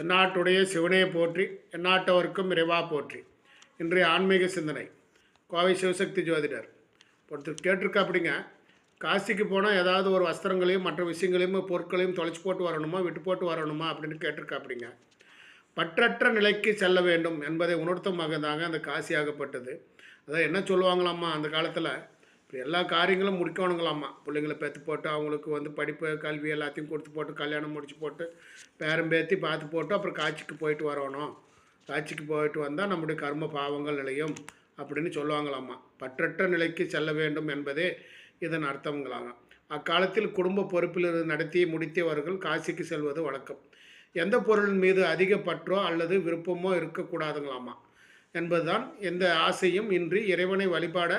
என்னாட்டுடைய சிவனையை போற்றி எந்நாட்டவருக்கும் இறைவா போற்றி. இன்றைய ஆன்மீக சிந்தனை. கோவை சிவசக்தி ஜோதிடர். ஒருத்தர் கேட்டிருக்கா அப்படிங்க காசிக்கு போனால் ஏதாவது ஒரு வஸ்திரங்களையும் மற்ற விஷயங்களையும் பொருட்களையும் தொலைச்சி போட்டு வரணுமா விட்டு போட்டு வரணுமா அப்படின்னு கேட்டிருக்கா அப்படிங்க பற்றற்ற நிலைக்கு செல்ல வேண்டும் என்பதை உணர்த்தமாக தாங்க அந்த காசி ஆகப்பட்டது. அதான் என்ன சொல்லுவாங்களாம்மா அந்த காலத்தில்? இப்படி எல்லா காரியங்களும் முடிக்கணுங்களாம்மா. பிள்ளைங்களை பெற்று போட்டு அவங்களுக்கு வந்து படிப்பு கல்வி எல்லாத்தையும் கொடுத்து போட்டு கல்யாணம் முடிச்சு போட்டு பேரம் பேத்தி பார்த்து போட்டு அப்புறம் காட்சிக்கு போயிட்டு வரணும். காட்சிக்கு போயிட்டு வந்தால் நம்முடைய கர்ம பாவங்கள் நிலையும் அப்படின்னு சொல்லுவாங்களாம்மா. பற்றற்ற நிலைக்கு செல்ல வேண்டும் என்பதே இதன் அர்த்தங்களாங்க. அக்காலத்தில் குடும்ப பொறுப்பில் இருந்து நடத்தி முடித்தவர்கள் காசிக்கு செல்வது வழக்கம். எந்த பொருளின் மீது அதிக பற்றோ அல்லது விருப்பமோ இருக்கக்கூடாதுங்களாமா என்பதுதான் எந்த ஆசையும் இன்றி இறைவனை வழிபாட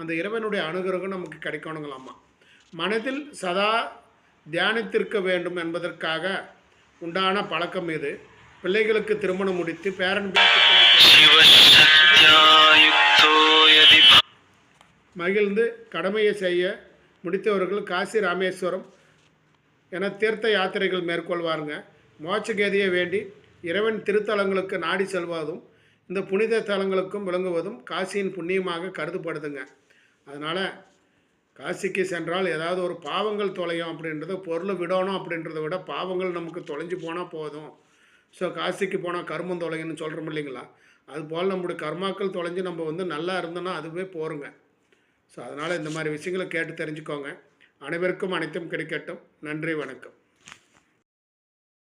அந்த இறைவனுடைய அனுகிரகம் நமக்கு கிடைக்கணுங்களாம்மா. மனதில் சதா தியானித்திருக்க வேண்டும் என்பதற்காக உண்டான பழக்கம் இது. பிள்ளைகளுக்கு திருமணம் முடித்து பேரன் மகிழ்ந்து கடமையை செய்ய முடித்தவர்கள் காசி ராமேஸ்வரம் என தீர்த்த யாத்திரைகள் மேற்கொள்வாருங்க. மோட்சகேதியை வேண்டி இறைவன் திருத்தலங்களுக்கு நாடி செல்வதும் இந்த புனித தலங்களுக்கும் விளங்குவதும் காசியின் புண்ணியமாக கருதப்படுதுங்க. அதனால் காசிக்கு சென்றால் ஏதாவது ஒரு பாவங்கள் தொலையும் அப்படின்றத பொருளை விடணும் அப்படின்றத விட பாவங்கள் நமக்கு தொலைஞ்சு போனால் போதும். ஸோ காசிக்கு போனால் கர்மம் தொலைங்கன்னு சொல்கிறோம் இல்லைங்களா? அதுபோல் நம்முடைய கர்மாக்கள் தொலைஞ்சு நம்ம வந்து நல்லா இருந்தோன்னா அதுவே போருங்க. ஸோ அதனால் இந்த மாதிரி விஷயங்களை கேட்டு தெரிஞ்சுக்கோங்க. அனைவருக்கும் அனைத்தும் கிடைக்கட்டும். நன்றி வணக்கம்.